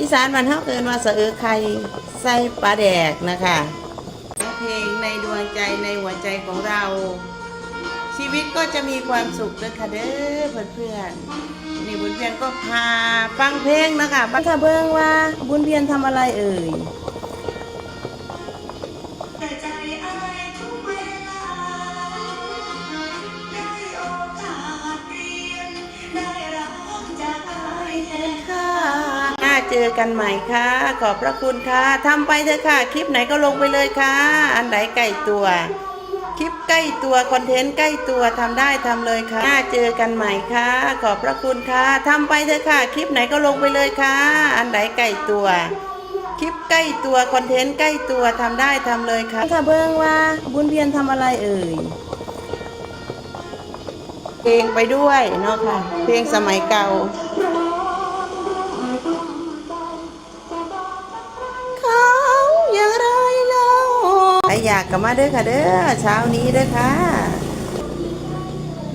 อีสานมันเท้าเกินว่าสะเออไข่ใส่ปลาแดกนะคะเพลงในดวงใจในหัวใจของเรา ชีวิตก็จะมีความสุขเลยค่ะเด้อเพื่อนๆนี่บุญเพียนก็พาฟังเพลงนะคะบังค่ะเบิ้งว่าบุญเพียนทำอะไรเอ่ย อกันใหม่ค่ะ ขอบพระคุณค่ะทำไปเถอะค่ะ คลิปไหนก็ลงไปเลยค่ะ อันไหนใกล้ตัว คลิปใกล้ตัวคอนเทนต์ใกล้ตัวทำได้ทำเลยค่ะน่าเจอกันใหม่ค่ะ ขอบพระคุณค่ะทำไปเถอะค่ะ คลิปไหนก็ลงไปเลยค่ะ อันไหนใกล้ตัว คลิปใกล้ตัวคอนเทนต์ใกล้ตัวทำได้ทำเลยค่ะค่ะเบิ้งว่าบุญเพียนทำอะไรเอ่ยเพลงไปด้วยเนาะค่ะ เพลงสมัยเก่าากกลับมาเด้อค่ะเด้อเช้านี้เด้อค่ะ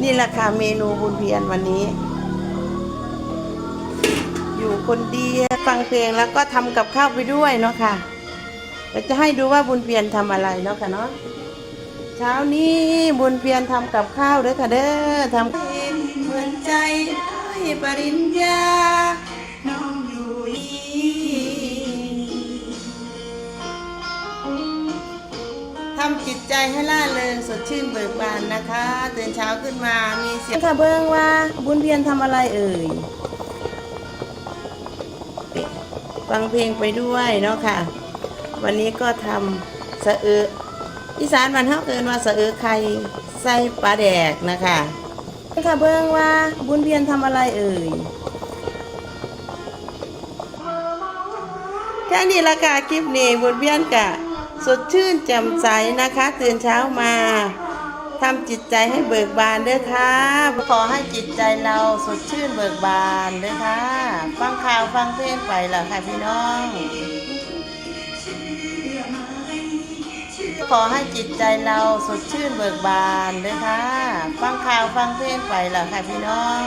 นี่แหละค่ะเมนูบุญเพียรวันนี้ อยู่คนเดียวฟังเพลงแล้วก็ทำกับข้าวไปด้วยเนาะค่ะเดี๋ยวจะให้ดูว่าบุญเพียรทำอะไรเนาะค่ะเนาะเช้านี้บุญเพียรทำกับข้าวเด้อค่ะเด้อทำเหมือนใจได้ปริญญา ทำจิตใจให้ล่าเริงสดชื่นเบิกบานนะคะตื่นเช้าขึ้นมามีเสียงค่ะเบิ้งว่าบุญเพียรทำอะไรเอ่ยฟังเพลงไปด้วยเนาะค่ะ วันนี้ก็ทำสะเอออีสานมันเฮาเกินว่าสะเออไข่ใส่ปลาแดกนะคะค่ะเบิ้งว่าบุญเพียรทำอะไรเอ่ยแค่นี้ละค่ะคลิปนี้บุญเพียนกะ สดชื่นแจ่มใสนะคะ ตื่นเช้ามาทำจิตใจให้เบิกบานเด้อค่ะ ขอให้จิตใจเราสดชื่นเบิกบานเด้อค่ะ ฟังข่าวฟังเพลงไปแล้วค่ะพี่น้อง ขอให้จิตใจเราสดชื่นเบิกบานเด้อค่ะ ฟังข่าวฟังเพลงไปแล้วค่ะพี่น้อง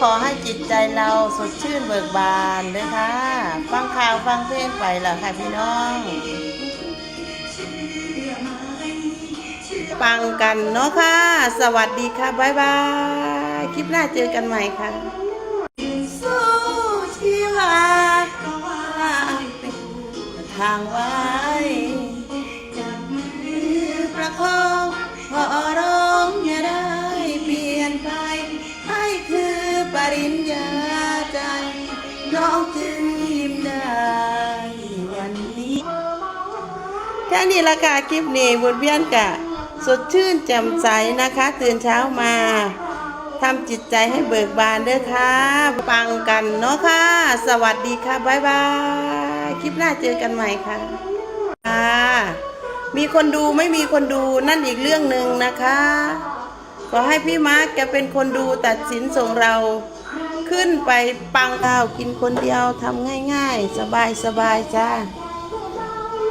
ขอให้จิตใจเราสดชื่นเบิกบานเด้อค่ะ ฟังข่าวฟังเพลงไปล้วค่ะพี่น้อง ฟังกันเนาะค่ะ สวัสดีค่ะ บ๊ายบาย คลิปหน้าเจอกันใหม่ค่ะสู้ชีวาเพราะว่าทางไว้จับมือประคองพอร นี้ละค่ะคลิปนี้บุญเพียนกะสดชื่นแจ่มใสนะคะ ตื่นเช้ามาทำจิตใจให้เบิกบานเด้อค่ะฟังกันเนาะค่ะ สวัสดีค่ะบ๊ายบายคลิปหน้าเจอกันใหม่ค่ะค่ะมีคนดูไม่มีคนดูนั่นอีกเรื่องหนึ่งนะคะ ขอให้พี่มาร์กแกเป็นคนดูตัดสินส่งเราขึ้นไปปังข้าวกินคนเดียวทำง่ายๆ สบายสบายๆจ้า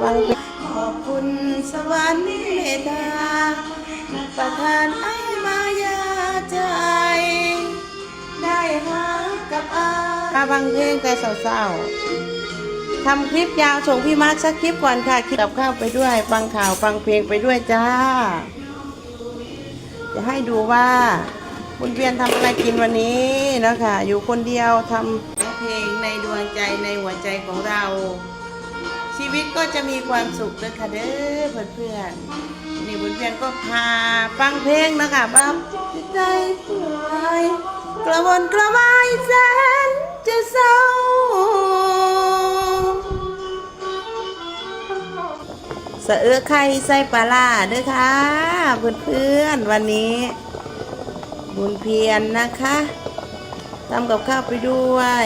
ฟังเพลง ขอบคุณสวรรค์เมตตาประทานไอ้มายาใจ ได้หากับอาถ้าฟังเพลงแต่เศร้าๆทำคลิปยาวส่งพี่มาร์คสักคลิปก่อนค่ะคลิปกับข้าวไปด้วย ฟังข่าวฟังเพลงไปด้วยจ้า จะให้ดูว่าคุณเพียนทำอะไรกินวันนี้นะคะอยู่คนเดียวทำเพลงในดวงใจในหัวใจของเรา ชีวิตก็จะมีความสุขเลยค่ะเด้อเพื่อนๆนี่บุญเพียนก็พาฟังเพลงนะคะบ้าจิตใจป่วยกระวนกระวายแสนจะเศร้าสะเอื้อไข่ใส่ปลาล่าด้วยค่ะเพื่อนๆวันนี้ บุญเพียรนนะคะทำกับข้าวไปด้วย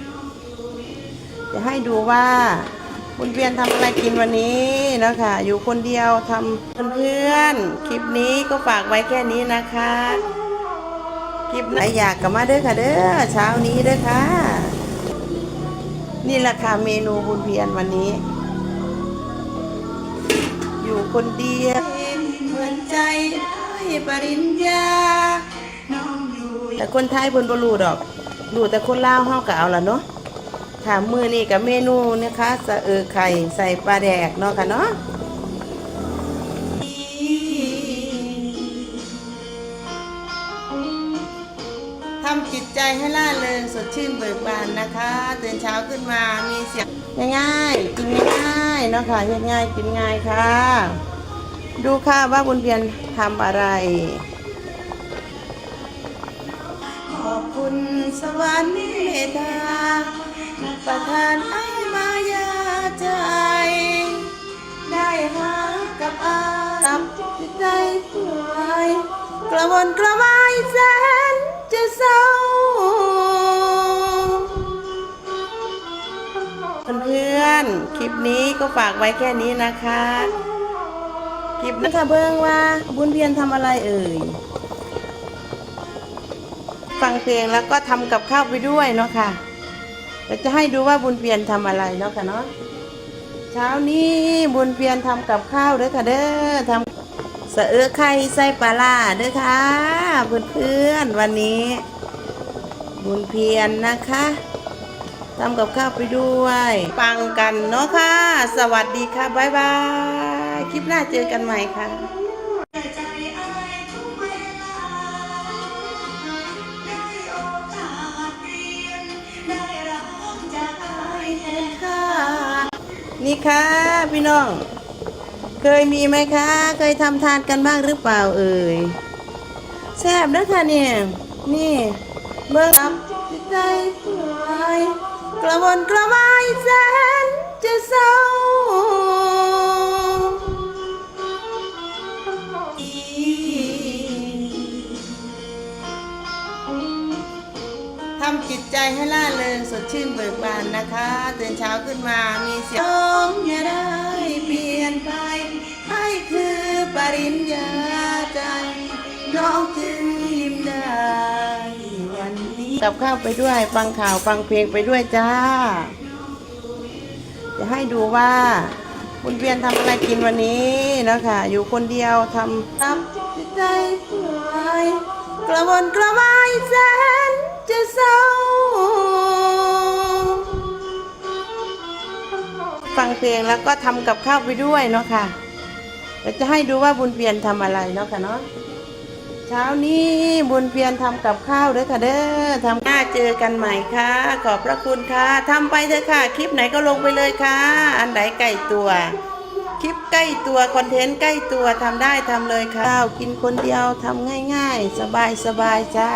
จะให้ดูว่าคุณเพียนทำอะไรกินวันนี้นะคะ อยู่คนเดียวทำเพื่อนๆคลิปนี้ก็ฝากไว้แค่นี้นะคะคลิปไหนอยากกลับมาเด้อค่ะเด้อเช้านี้เด้อค่ะ นี่แหละค่ะเมนูบุญเพียนวันนี้ อยู่คนเดียวเหมือนใจได้ปริญญาแต่คนไทยเพิ่นบ่รู้ดอกรู้แต่คนลาวเฮาก็เอาล่ะเนาะ ค่ะมื้อนี้กับเมนูนะคะสะเออไข่ใส่ปลาแดกเนาะค่ะเนาะทำจิตใจให้ล่าเริงสดชื่นเบิกบานนะคะตื่นเช้าขึ้นมามีเสียงง่ายๆกินง่ายๆเนาะค่ะง่ายๆกินง่ายค่ะ ดูค่ะว่าบุญเพียรทำอะไร ขอบคุณสวรรค์เมตตา ประทานไอ้มายาใจ ได้หากับอาตับใจป่วยกระวนกระวายแสนจะเศร้าเพื่อนๆคลิปนี้ก็ฝากไว้แค่นี้นะคะ คลิปนะคะเบิ่งว่าบุญเพียรทำอะไรเอ่ย ฟังเพลงแล้วก็ทำกับข้าวไปด้วยเนาะค่ะ ดี๋ยวจะให้ดูว่าบุญเพียรทำอะไรเนาะค่ะเนาะเช้านี้บุญเพียรทำกับข้าวเด้อค่ะเด้อทำสะเอื้อไข่ใส่ปลาล่าเด้อค่ะเพื่อนๆวันนี้ บุญเพียรนะคะทำกับข้าวไปด้วย ปังกันเนาะค่ะ สวัสดีค่ะ บ๊ายบาย คลิปหน้าเจอกันใหม่ค่ะ นี่ค่ะพี่น้อง เคยมีไหมคะ เคยทำทานกันบ้างหรือเปล่าเอ่ยแซ่บนะค่ะเนี่ย นี่ เบิ้งอับจิตใจสวยกระวนกระวาย ใจให้ล่าเริงสดชื่นเบิกบานนะคะตื่นเช้าขึ้นมามีเสียงร้องอย่าได้เปลี่ยนไปให้คือปริญญาใจน้องจึงยิ้มได้วันนี้กับข้าวไปด้วยฟังข่าวฟังเพลงไปด้วยจ้า จะให้ดูว่าคุณเพียนทำอะไรกินวันนี้นะคะ อยู่คนเดียวทำทำจิตใจสวยกระวนกระวายแสนจะเศร้า เพลงแล้วก็ทำกับข้าวไปด้วยเนาะค่ะเดี๋ยวจะให้ดูว่าบุญเพียรทำอะไรเนาะค่ะเนาะเช้านี้บุญเพียรทำกับข้าวเด้อค่ะเด้อทำหน้าเจอกันใหม่ค่ะ ขอบพระคุณค่ะทำไปเถอะค่ะ คลิปไหนก็ลงไปเลยค่ะ อันไหนใกล้ตัว คลิปใกล้ตัวคอนเทนต์ใกล้ตัวทำได้ทำเลยค่ะข้าวกินคนเดียวทำง่าย ๆ สบายสบายจ้า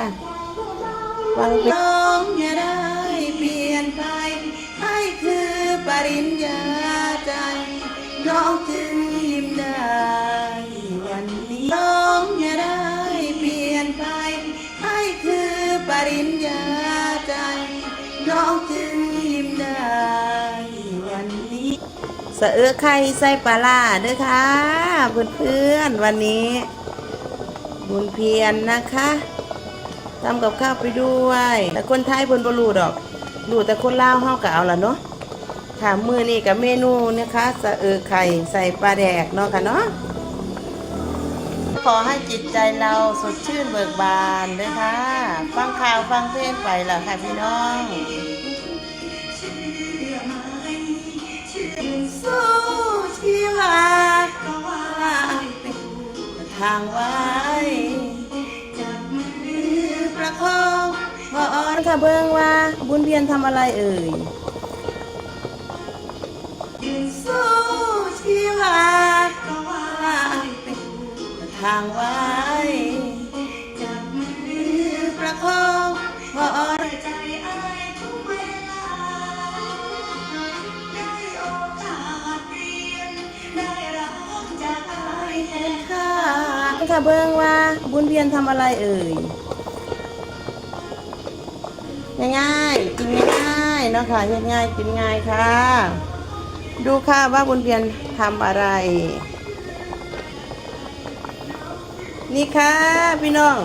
ฟังเพลงน้องอย่าได้เปลี่ยนไปให้คือปริญญา น้องจึงยิ้มได้ วันนี้น้องอย่าได้เปลี่ยนไปให้คือปริญญาใจ น้องจึงยิ้มได้ วันนี้สะเอื้อไข่ใส่ปลาล่าด้อค่ะเพื่อนๆวันนี้ บุญเพียรนะคะทำกับข้าวไปด้วย แต่คนไทยเพิ่นบ่รู้ดอกรู้แต่คนลาวเฮาก็เอาล่ะเนาะ ค่ะมือนี่กับเมนูนะคะสะเออไข่ใส่ปลาแดกเนาะค่ะเนาะขอให้จิตใจเราสดชื่นเบิกบานเลยค่ะ ฟังข่าวฟังเพลงไปล่ะค่ะพี่น้องเชื่อไหมเชื่อสู้ชีวาเพราะว่าเป็นทางไว้จับมือประคองพออ่อนค่ะเบิ่งว่าบุญเพียรทำอะไรเอ่ยยืน สู้ชีวาเพราะว่าเป็นทางไว้จับมือประคองพออ่อนใจอายทุกเวลา ได้โอกาสเรียน ได้รักจากอายแทนค่ะค่ะเบิ่งว่าบุญเพียรทำอะไรเอ่ยง่ายๆกินง่ายๆนะคะง่ายกินง่ายค่ะ ดูค่ะว่าบุญเพียนทำอะไร นี่ค่ะพี่น้อง